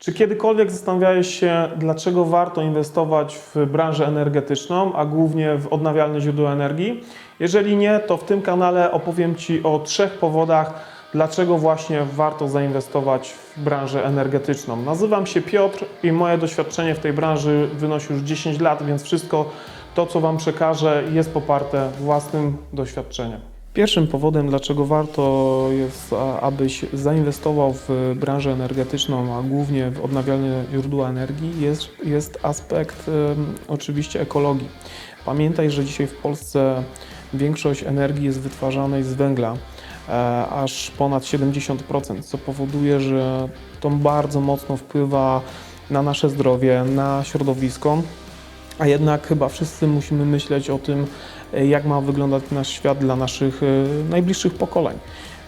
Czy kiedykolwiek zastanawiałeś się, dlaczego warto inwestować w branżę energetyczną, a głównie w odnawialne źródła energii? Jeżeli nie, to w tym kanale opowiem Ci o trzech powodach, dlaczego właśnie warto zainwestować w branżę energetyczną. Nazywam się Piotr i moje doświadczenie w tej branży wynosi już 10 lat, więc wszystko to, co Wam przekażę, jest poparte własnym doświadczeniem. Pierwszym powodem, dlaczego warto jest, abyś zainwestował w branżę energetyczną, a głównie w odnawialne źródła energii, jest, jest aspekt em, oczywiście ekologii. Pamiętaj, że dzisiaj w Polsce większość energii jest wytwarzanej z węgla, e, aż ponad 70%, co powoduje, że to bardzo mocno wpływa na nasze zdrowie, na środowisko. A jednak chyba wszyscy musimy myśleć o tym, e, jak ma wyglądać nasz świat dla naszych e, najbliższych pokoleń.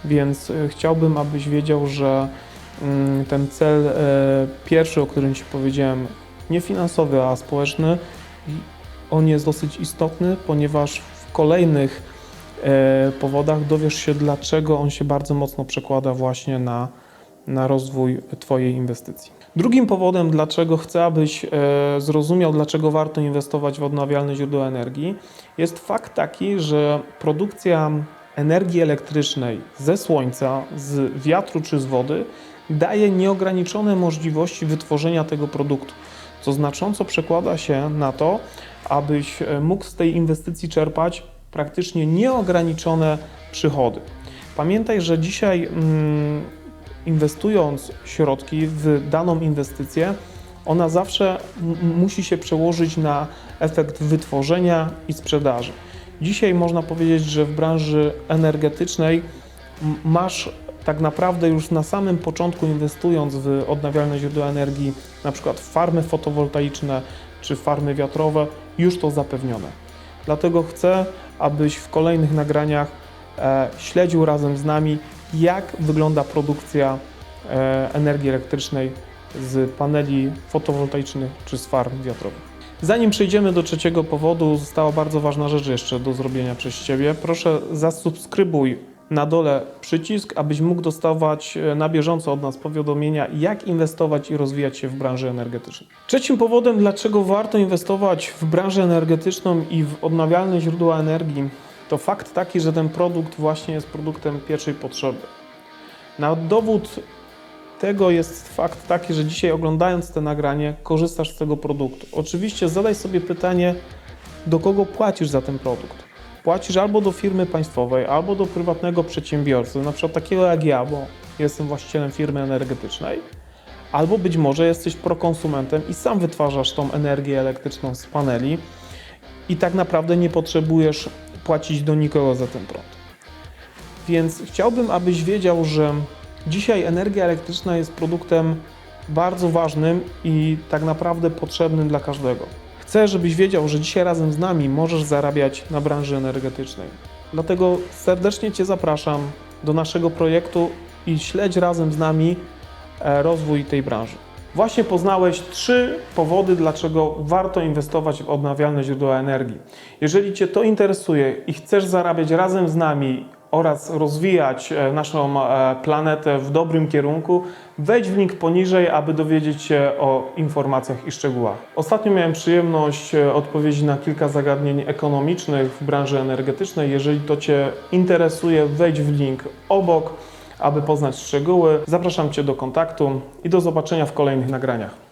Więc e, chciałbym, abyś wiedział, że mm, ten cel pierwszy, o którym Ci powiedziałem, nie finansowy, a społeczny, on jest dosyć istotny, ponieważ w kolejnych powodach dowiesz się, dlaczego on się bardzo mocno przekłada właśnie na, na rozwój Twojej inwestycji. Drugim powodem, dlaczego chcę, abyś e, zrozumiał, dlaczego warto inwestować w odnawialne źródła energii, jest fakt taki, że produkcja energii elektrycznej ze słońca, z wiatru czy z wody daje nieograniczone możliwości wytworzenia tego produktu, co znacząco przekłada się na to, abyś e, mógł z tej inwestycji czerpać praktycznie nieograniczone przychody. Pamiętaj, że dzisiaj mm, inwestując środki w daną inwestycję, ona zawsze musi się przełożyć na efekt wytworzenia i sprzedaży. Dzisiaj można powiedzieć, że w branży energetycznej masz tak naprawdę już na samym początku inwestując w odnawialne źródła energii, na przykład farmy fotowoltaiczne czy farmy wiatrowe, już to zapewnione. Dlatego chcę, abyś w kolejnych nagraniach e, śledził razem z nami, jak wygląda produkcja e, energii elektrycznej z paneli fotowoltaicznych czy z farm wiatrowych. Zanim przejdziemy do trzeciego powodu, została bardzo ważna rzecz jeszcze do zrobienia przez Ciebie. Proszę zasubskrybuj na dole przycisk, abyś mógł dostawać e, na bieżąco od nas powiadomienia, jak inwestować i rozwijać się w branży energetycznej. Trzecim powodem, dlaczego warto inwestować w branżę energetyczną i w odnawialne źródła energii, to fakt taki, że ten produkt właśnie jest produktem pierwszej potrzeby. Na dowód tego jest fakt taki, że dzisiaj oglądając te nagranie, korzystasz z tego produktu. Oczywiście zadaj sobie pytanie, do kogo płacisz za ten produkt. Płacisz albo do firmy państwowej, albo do prywatnego przedsiębiorcy, na przykład takiego jak ja, bo jestem właścicielem firmy energetycznej, albo być może jesteś prokonsumentem i sam wytwarzasz tą energię elektryczną z paneli i tak naprawdę nie potrzebujesz płacić do nikogo za ten prąd. Więc chciałbym, abyś wiedział, że dzisiaj energia elektryczna jest produktem bardzo ważnym i tak naprawdę potrzebnym dla każdego. Chcę, żebyś wiedział, że dzisiaj razem z nami możesz zarabiać na branży energetycznej. Dlatego serdecznie Cię zapraszam do naszego projektu i śledź razem z nami e, rozwój tej branży. Właśnie poznałeś trzy powody, dlaczego warto inwestować w odnawialne źródła energii. Jeżeli Cię to interesuje i chcesz zarabiać razem z nami oraz rozwijać e, naszą e, planetę w dobrym kierunku, wejdź w link poniżej, aby dowiedzieć się o informacjach i szczegółach. Ostatnio miałem przyjemność e, odpowiedzi na kilka zagadnień ekonomicznych w branży energetycznej. Jeżeli to Cię interesuje, wejdź w link obok aby poznać szczegóły. Zapraszam Cię do kontaktu i do zobaczenia w kolejnych nagraniach.